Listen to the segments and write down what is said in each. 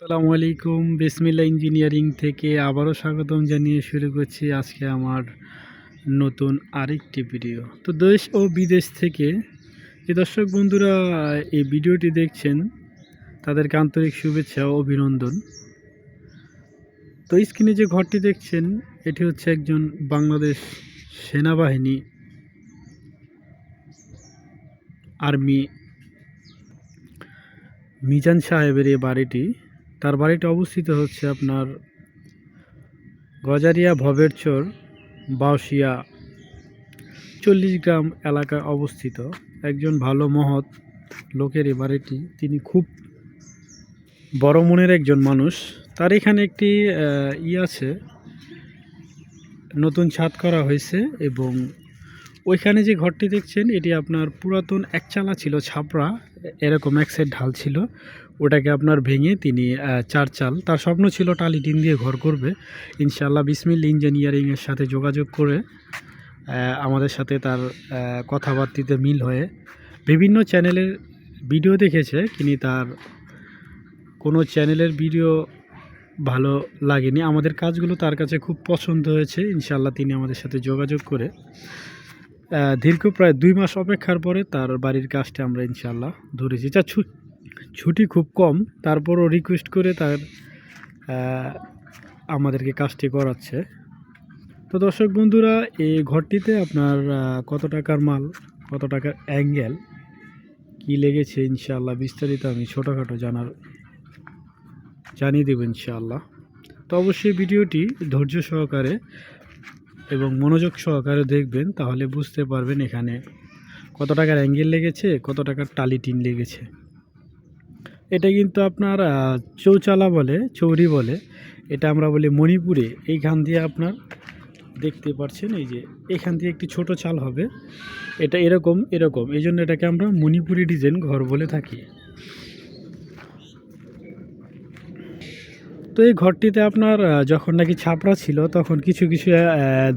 আসসালামু আলাইকুম বিসমিল্লা ইঞ্জিনিয়ারিং থেকে আবারও স্বাগতম জানিয়ে শুরু করছি আজকে আমার নতুন আরেকটি ভিডিও। তো দেশ ও বিদেশ থেকে যে দর্শক বন্ধুরা এই ভিডিওটি দেখছেন, তাদেরকে আন্তরিক শুভেচ্ছা ও অভিনন্দন। তো স্ক্রিনে যে ঘরটি দেখছেন, এটি হচ্ছে একজন বাংলাদেশ সেনাবাহিনী আর্মি মিজান সাহেবের এই বাড়িটি। তার বাড়িটা অবস্থিত হচ্ছে আপনার গজারিয়া ভবেরচর বাউসিয়া চল্লিশ গ্রাম এলাকায় অবস্থিত। একজন ভালো মহৎ লোকের এ বাড়িটি। তিনি খুব বড় মনের একজন মানুষ। তার এখানে একটি ই আছে। নতুন ছাদ করা হয়েছে এবং ওইখানে যে ঘরটি দেখছেন, এটি আপনার পুরাতন একচালা ছিল, ছাপড়া, এরকম এক সাইড ঢাল ছিল। ওটাকে আপনার ভেঙে তিনি চার চাল, তার স্বপ্ন ছিল টালি টিন দিয়ে ঘর করবে। ইনশাল্লাহ বিসমিল ইঞ্জিনিয়ারিংয়ের সাথে যোগাযোগ করে আমাদের সাথে তার কথাবার্তিতে মিল হয়ে বিভিন্ন চ্যানেলের ভিডিও দেখেছে। তিনি তার কোনো চ্যানেলের ভিডিও ভালো লাগেনি। আমাদের কাজগুলো তার কাছে খুব পছন্দ হয়েছে। ইনশাল্লাহ তিনি আমাদের সাথে যোগাযোগ করে। দীর্ঘ প্রায় দুই মাস অপেক্ষার পরে তার বাড়ির কাজটা আমরা ইনশাল্লাহ ধরেছি। যা ছুটি খুব কম, তারপরও রিকোয়েস্ট করে তার আমাদেরকে কাজটি করাচ্ছে। তো দর্শক বন্ধুরা, এই ঘরটিতে আপনার কত টাকার মাল, কত টাকার অ্যাঙ্গেল কি লেগেছে ইনশাআল্লাহ বিস্তারিত আমি ছোটোখাটো জানার, জানিয়ে দেবো ইনশাআল্লাহ। তো অবশ্যই ভিডিওটি ধৈর্য সহকারে এবং মনোযোগ সহকারে দেখবেন, তাহলে বুঝতে পারবেন এখানে কত টাকার অ্যাঙ্গেল লেগেছে, কত টাকার টালি টিন লেগেছে। এটা কিন্তু আপনার চৌচালা বলে, চৌরি বলে, এটা আমরা বলি মণিপুরে। এইখান দিয়ে আপনার দেখতে পাচ্ছেন এই যে এখান দিয়ে একটি ছোট চাল হবে। এটা এরকম এরকম। এই জন্য এটাকে আমরা মণিপুরি ডিজাইন ঘর বলে থাকি। তো এই ঘরটিতে আপনার যখন নাকি ছাপড়া ছিল, তখন কিছু কিছু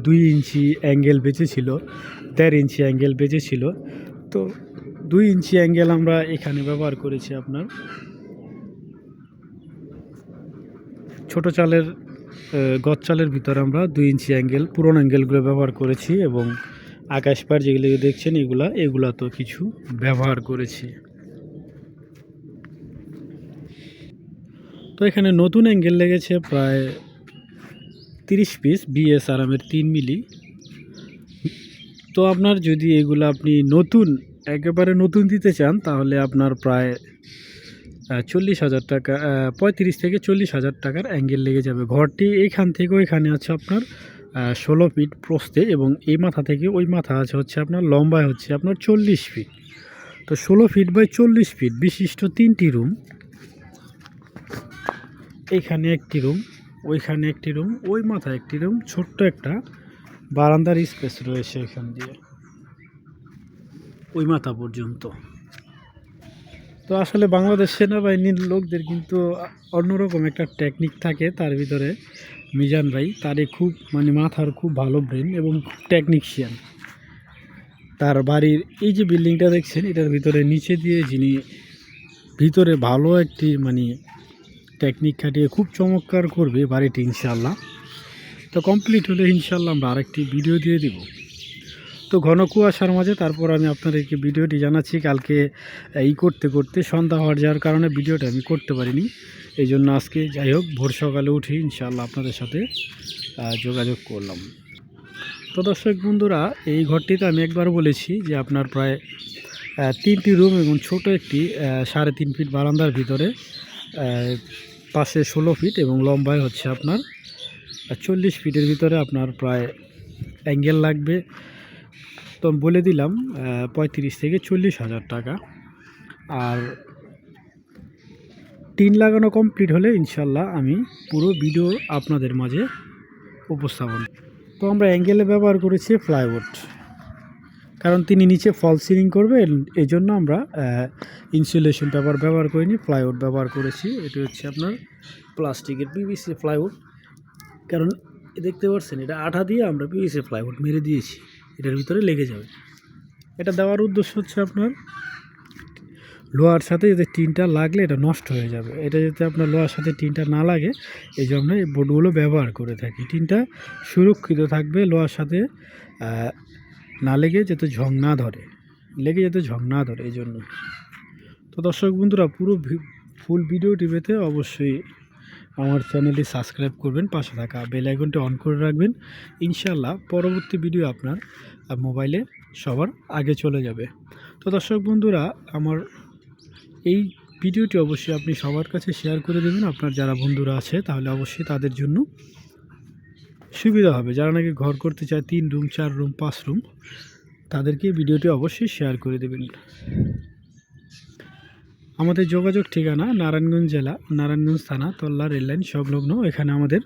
দুই ইঞ্চি অ্যাঙ্গেল বেঁচেছিল দেড় ইঞ্চি অ্যাঙ্গেল বেঁচেছিল তো দুই ইঞ্চি অ্যাঙ্গেল আমরা এখানে ব্যবহার করেছি আপনার। ছোট চালের গজ চালের ভিতরে আমরা দুই ইঞ্চি অ্যাঙ্গেল, পুরনো অ্যাঙ্গেলগুলো ব্যবহার করেছি এবং আকাশ পার যেগুলো দেখছেন এগুলা এগুলা তো কিছু ব্যবহার করেছি। তো এখানে নতুন অ্যাঙ্গেল লেগেছে প্রায় তিরিশ পিস বিএস আরামের তিন মিলি। তো আপনার যদি এগুলো আপনি নতুন, একেবারে নতুন দিতে চান, তাহলে আপনার প্রায় চল্লিশ হাজার টাকা পঁয়ত্রিশ থেকে চল্লিশ হাজার টাকার অ্যাঙ্গেল লেগে যাবে। ঘরটি এখান থেকে ওইখানে আছে আপনার ষোলো ফিট প্রস্তে এবং এই মাথা থেকে ওই মাথা আছে হচ্ছে আপনার, লম্বায় হচ্ছে আপনার চল্লিশ ফিট তো ষোলো ফিট বাই চল্লিশ ফিট বিশিষ্ট তিনটি রুম এইখানে একটি রুম, ওইখানে একটি রুম, ওই মাথায় একটি রুম, ছোট্ট একটা বারান্দার স্পেস রয়েছে এখান দিয়ে। ওই মাথা পর্যন্ত। তো আসলে বাংলাদেশ সেনাবাহিনীর লোকদের কিন্তু অন্যরকম একটা টেকনিক থাকে তার ভিতরে। মিজান ভাই, তারই খুব মানে মাথার খুব ভালো ব্রেন এবং টেকনিশিয়ান তার বাড়ির এই যে বিল্ডিংটা দেখছেন, এটার ভিতরে নিচে দিয়ে যিনি ভিতরে ভালো একটি মানে টেকনিক খাটিয়ে খুব চমৎকার করবে বাড়িটি ইনশাল্লাহ তো কমপ্লিট হলে ইনশাল্লাহ আমরা আরেকটি ভিডিও দিয়ে দিব। তো ঘন কুয়াশার মাঝে তারপর আমি আপনাদেরকে ভিডিওটি জানাচ্ছি, কালকে এই করতে করতে সন্ধ্যা হওয়ার যাওয়ার কারণে ভিডিওটা আমি করতে পারিনি। এই জন্য আজকে যাই হোক, ভোর সকালে উঠি ইনশাল্লাহ আপনাদের সাথে যোগাযোগ করলাম। তো দর্শক বন্ধুরা, এই ঘরটিতে আমি একবার বলেছি যে আপনার প্রায় তিনটি রুম এবং ছোট একটি সাড়ে তিন ফিট বারান্দার ভিতরে পাশে ষোলো ফিট এবং লম্বায় হচ্ছে আপনার চল্লিশ ফিটের ভিতরে আপনার প্রায় অ্যাঙ্গেল লাগবে। তো বলে দিলাম পঁয়ত্রিশ থেকে চল্লিশ হাজার টাকা। আর টিন লাগানো কমপ্লিট হলে ইনশাল্লাহ আমি পুরো ভিডিও আপনাদের মাঝে উপস্থাপন। তো আমরা অ্যাঙ্গেলে ব্যবহার করেছি প্লাইউড কারণ তিনি নিচে ফল সিলিং করবে এই জন্য আমরা ইনসুলেশন পেপার ব্যবহার করিনি, প্লাইউড ব্যবহার করেছি। এটি হচ্ছে আপনার প্লাস্টিকের পিভিসি প্লাইউড। কারণ দেখতে পাচ্ছেন, এটা আঠা দিয়ে আমরা পিভিসি প্লাইউড মেরে দিয়েছি। এটার ভিতরে লেগে যাবে। এটা দেওয়ার উদ্দেশ্য হচ্ছে আপনার লোহার সাথে যাতে টিনটা লাগলে এটা নষ্ট হয়ে যাবে। এটা যাতে আপনার লোহার সাথে টিনটা না লাগে, এই জন্য এই বোর্ডগুলো ব্যবহার করে থাকি। টিনটা সুরক্ষিত থাকবে লোহার সাথে না লেগে যাতে ঝং না ধরে। লেগে যাতে ঝং না ধরে, এই জন্য। তো দর্শক বন্ধুরা, পুরো ফুল ভিডিওটি পেতে অবশ্যই আমার চ্যানেলটি সাবস্ক্রাইব করবেন, পাশে থাকা বেল আইকনটি অন করে রাখবেন। ইনশাল্লাহ পরবর্তী ভিডিও আপনার মোবাইলে সবার আগে চলে যাবে। তো দর্শক বন্ধুরা, আমার এই ভিডিওটি অবশ্যই আপনি সবার কাছে শেয়ার করে দেবেন। আপনার যারা বন্ধুরা আছে, তাহলে অবশ্যই তাদের জন্য সুবিধা হবে। যারা নাকি ঘর করতে চায়, তিন রুম চার রুম পাঁচ রুম তাদেরকে ভিডিওটি অবশ্যই শেয়ার করে দেবেন। আমাদের যোগাযোগ ঠিকানা নারায়ণগঞ্জ জেলা, নারায়ণগঞ্জ থানা, তল্লা রেললাইন সংলগ্ন। এখানে আমাদের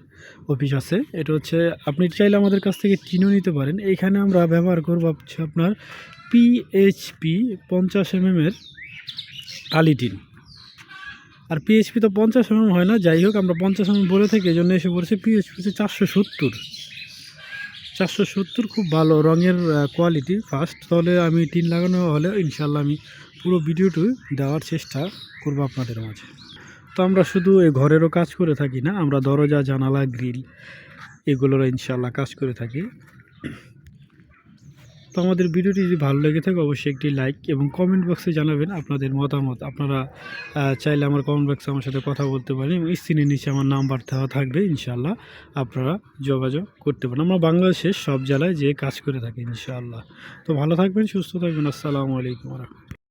অফিস আছে। এটা হচ্ছে, আপনি চাইলে আমাদের কাছ থেকে টিনও নিতে পারেন। এখানে আমরা ব্যবহার করব হচ্ছে আপনার পিএইচপি পঞ্চাশ এম এর টালি টিন। আর পিএইচপি তো পঞ্চাশ এম হয় না। যাই হোক, আমরা পঞ্চাশ এম বলে থাকি এই জন্য এসে পড়েছে পিএইচপি হচ্ছে চারশো সত্তর। চারশো সত্তর খুব ভালো রঙের কোয়ালিটি ফার্স্ট তাহলে আমি টিন লাগানো হলে ইনশাল্লাহ আমি পুরো ভিডিওটি দেওয়ার চেষ্টা করব আপনাদের মাঝে। তো আমরা শুধু এই ঘরেরও কাজ করে থাকি না, আমরা দরজা, জানালা, গ্রিল এগুলোর ইনশাল্লাহ কাজ করে থাকি। তো আমাদের ভিডিওটি যদি ভালো লেগে থাকে, অবশ্যই একটি লাইক এবং কমেন্ট বক্সে জানাবেন আপনাদের মতামত। আপনারা চাইলে আমার কমেন্ট বক্সে আমার সাথে কথা বলতে পারেন এবং স্ক্রিনের নিচে আমার নাম্বার দেওয়া থাকবে ইনশাল্লাহ আপনারা যোগাযোগ করতে পারেন। আমরা বাংলাদেশের সব জেলায় যে কাজ করে থাকি ইনশাআল্লাহ। তো ভালো থাকবেন, সুস্থ থাকবেন। আসসালামু আলাইকুম